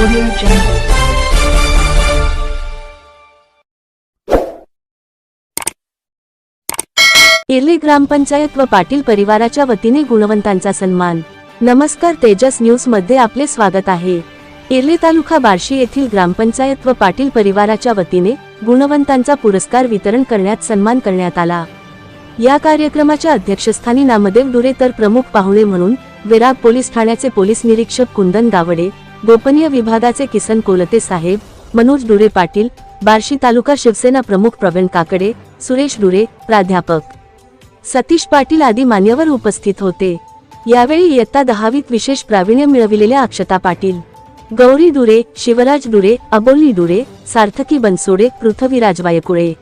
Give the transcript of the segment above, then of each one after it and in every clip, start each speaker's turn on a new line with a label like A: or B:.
A: Audio Jungle.
B: इर्ली ग्रामपंचायत व पाटील परिवाराच्या वतीने गुणवंतांचा सन्मान. नमस्कार तेजस न्यूजमध्ये आपले स्वागत आहे. इर्ली तालुका बार्शी येथील ग्रामपंचायत व पाटील परिवाराच्या वतीने गुणवंतांचा पुरस्कार वितरण करण्यात सन्मान करण्यात आला. या कार्यक्रमाच्या अध्यक्षस्थानी नामदेव डुरे तर प्रमुख पाहुणे म्हणून विराग पोलीस ठाण्याचे पोलीस निरीक्षक कुंदन गावडे गोपनीय विभागाचे किसन कोलते साहेब मनोज डुरे पाटील बार्शी तालुका शिवसेना प्रमुख प्रवीण काकडे सुरेश डुरे प्राध्यापक. सतीश पाटील आदी मान्यवर उपस्थित होते. यावेळी इयत्ता दहावीत विशेष प्रावीण्य मिळविलेल्या अक्षता पाटील. गौरी दुरे शिवराज डुरे अबोली डुरे सार्थकी बनसोडे पृथ्वीराज वायकुळे.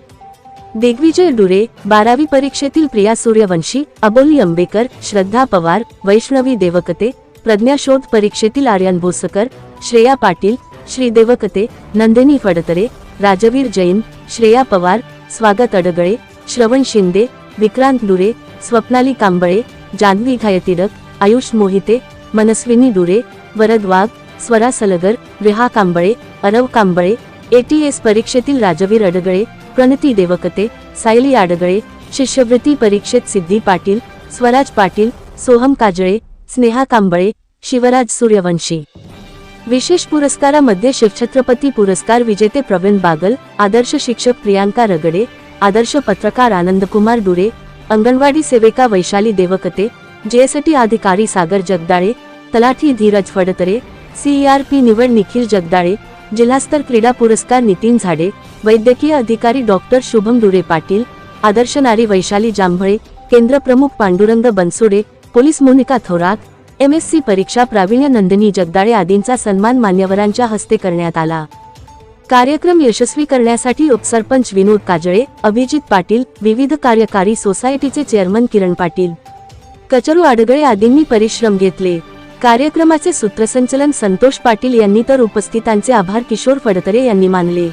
B: दिग्विजय डुरे बारावी परीक्षेतील प्रिया सूर्यवंशी अबोली अंबेकर श्रद्धा पवार वैष्णवी देवकते प्रज्ञाशोध परीक्षेतील आर्यन भोसकर श्रेया पाटील श्री देवकते नंदिनी फडतरे राजवीर जैन श्रेया पवार स्वागत अडगळे श्रवण शिंदे विक्रांत डुरे स्वप्नाली कांबळे जान्हवी घायतिरक आयुष मोहिते मनस्विनी डुरे वरद वाघ स्वरा सलगर विहा कांबळे अरव कांबळे एटीएस परीक्षेतील राजवीर अडगळे प्रणती देवकते सायली आडगळे शिष्यवृत्ती परीक्षेत सिद्धी पाटील स्वराज पाटील सोहम काजळे स्नेहा कांबळे शिवराज सूर्यवंशी. विशेष पुरस्कारामध्ये शिवछत्रपती पुरस्कार विजेते प्रवीण बागल आदर्श शिक्षक प्रियांका रगडे आदर्श पत्रकार आनंदकुमार डुरे अंगणवाडी सेविका वैशाली देवकते जेएसटी अधिकारी सागर जगदाळे तलाठी धीरज फडतरे सीईआरपी निवड निखिल जगदाळे जिल्हास्तर क्रीडा पुरस्कार नितीन झाडे वैद्यकीय अधिकारी डॉक्टर शुभम डुरे पाटील आदर्श नारी वैशाली जांभळे केंद्र प्रमुख Pandurang Bansude police Monika Thorat M S C परीक्षा प्रावीण्य नंदिनी जगदाळे आदींचा सन्मान मान्यवरांच्या हस्ते करण्यात आला. कार्यक्रम यशस्वी करण्यासाठी उपसरपंच विनोद काजळे अभिजित पाटील विविध कार्यकारी सोसायटीचे चेअरमन किरण पाटील कचरू आडगळे आदींनी परिश्रम घेतले. कार्यक्रमाचे सूत्रसंचलन संतोष पाटील यांनी तर उपस्थितांचे आभार किशोर फडतरे यांनी मानले.